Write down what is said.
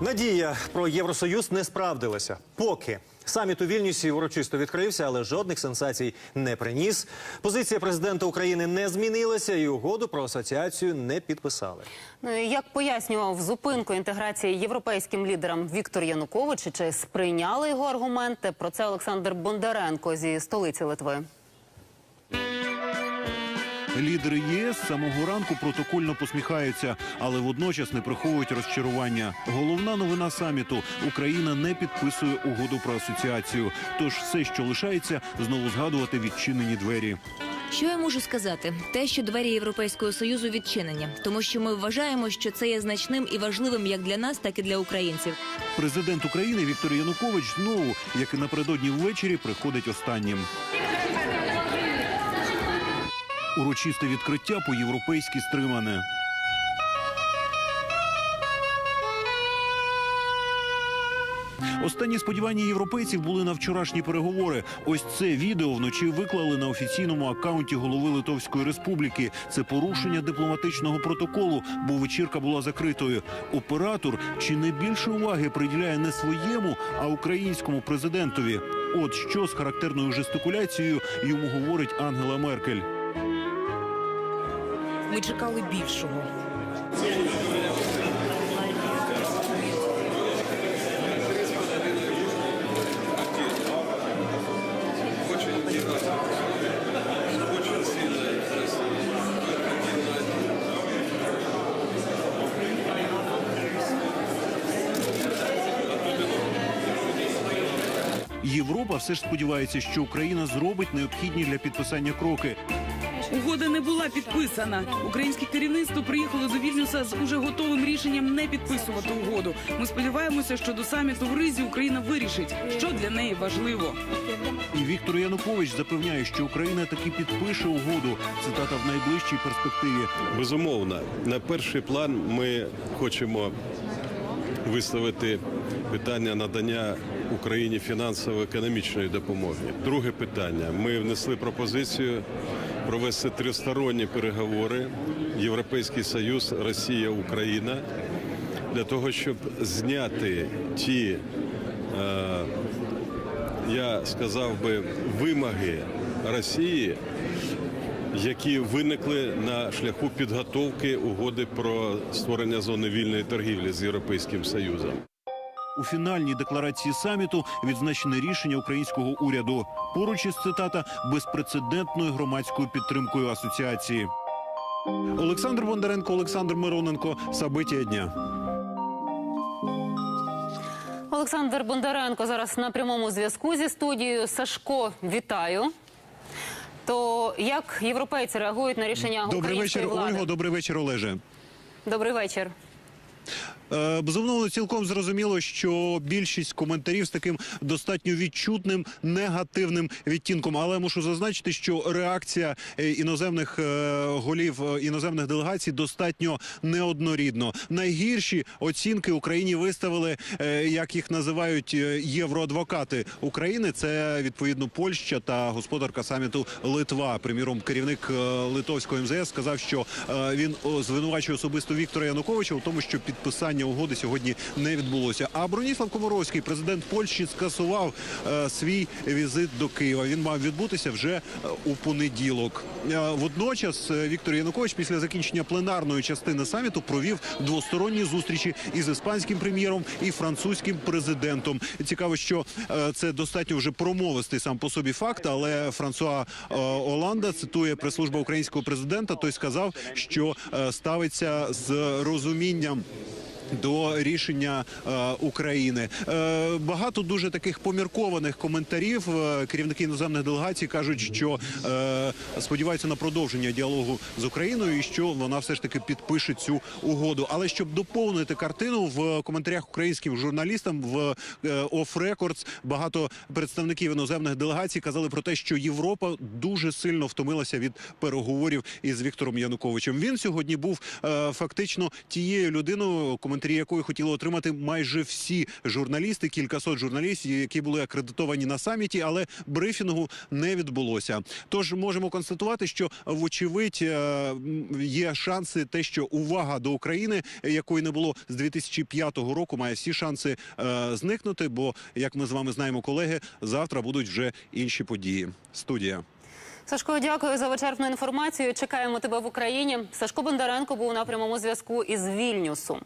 Надія про Євросоюз не справдилася. Поки саміт у Вільнюсі урочисто відкрився, але жодних сенсацій не приніс. Позиція президента України не змінилася, і угоду про асоціацію не підписали. Ну як пояснював зупинку інтеграції європейським лідерам Віктор Янукович, чи сприйняли його аргументи? Про це Олександр Бондаренко зі столиці Литви. Лідери ЄС самого ранку протокольно посміхаються, але водночас не приховують розчарування. Головна новина саміту: Україна не підписує угоду про асоціацію. Тож все, що лишається, знову згадувати відчинені двері. Що я можу сказати? Те, що двері Європейського союзу відчинені, тому що ми вважаємо, що це є значним і важливим як для нас, так і для українців. Президент України Віктор Янукович знову, як і напередодні ввечері, приходить останнім. Урочисте відкриття по-європейськи стримане. Останні сподівання європейців були на вчорашні переговори. Ось це відео вночі виклали на офіційному акаунті голови Литовської республіки. Це порушення дипломатичного протоколу, бо вечірка була закритою. Оператор чи не більше уваги приділяє не своєму, а українському президентові. От що з характерною жестикуляцією йому говорить Ангела Меркель. Ми чекали більшого. Європа все ж сподівається, що Україна зробить необхідні для підписання кроки. Угода не була підписана. Українське керівництво приїхало до Вільнюса з уже готовим рішенням не підписувати угоду. Ми сподіваємося, що до саміту в Ризі Україна вирішить, що для неї важливо. І Віктор Янукович запевняє, що Україна таки підпише угоду. Цитата в найближчій перспективі. Безумовно, на перший план ми хочемо виставити питання надання Україні фінансово-економічної допомоги. Друге питання: ми внесли пропозицію провести тристоронні переговори Європейський Союз, Росія, Україна для того, щоб зняти ті, е, я сказав би, вимоги Росії які виникли на шляху підготовки угоди про створення зони вільної торгівлі з Європейським Союзом. У фінальній декларації саміту відзначене рішення українського уряду. Поруч із цитата безпрецедентною громадською підтримкою асоціації. Олександр Бондаренко, Олександр Мироненко. Сабиття дня. Олександр Бондаренко зараз на прямому зв'язку зі студією. Сашко, вітаю. То як європейці реагують на рішення Добрий української вечір, влади? Ольго. Добрий вечір, Олеже. Добрий вечір. Е, Безумовно, цілком зрозуміло, що більшість коментарів з таким достатньо відчутним негативним відтінком. Але мушу зазначити, що реакція е, іноземних е, голів іноземних делегацій достатньо неоднорідно. Найгірші оцінки Україні виставили, як їх називають євроадвокати України. Це відповідно Польща та господарка саміту Литва. Приміром, керівник литовського МЗС сказав, що він звинувачує особисто Віктора Януковича у тому, що підписання угоди сьогодні не відбулося. А Броніслав Комаровський, президент Польщі, скасував е, свій візит до Києва. Він мав відбутися вже е, у понеділок. Е, водночас Віктор Янукович після закінчення пленарної частини саміту провів двосторонні зустрічі із іспанським прем'єром і французьким президентом. Цікаво, що це достатньо вже промовистий сам по собі факт, але Франсуа Оланда цитує прес-служба українського президента. Той сказав, що ставиться з розумінням. До рішення е, України е, багато дуже таких поміркованих коментарів. Е, керівники іноземних делегацій кажуть, що сподіваються на продовження діалогу з Україною і що вона все ж таки підпише цю угоду. Але щоб доповнити картину в коментарях українським журналістам в Off Records багато представників іноземних делегацій казали про те, що Європа дуже сильно втомилася від переговорів із Віктором Януковичем. Він сьогодні був фактично тією людиною, коментарі якої хотіли отримати майже всі журналісти, кількасот журналістів, які були акредитовані на саміті, але брифінгу не відбулося. Тож можемо констатувати, що вочевидь е, є шанси, те, що увага до України, якої не було з 2005 року, має всі шанси е, зникнути. Бо як ми з вами знаємо, колеги, завтра будуть вже інші події. Студія. Сашко, дякую за вичерпну інформацію. Чекаємо тебе в Україні. Сашко Бондаренко був на прямому зв'язку із Вільнюсу.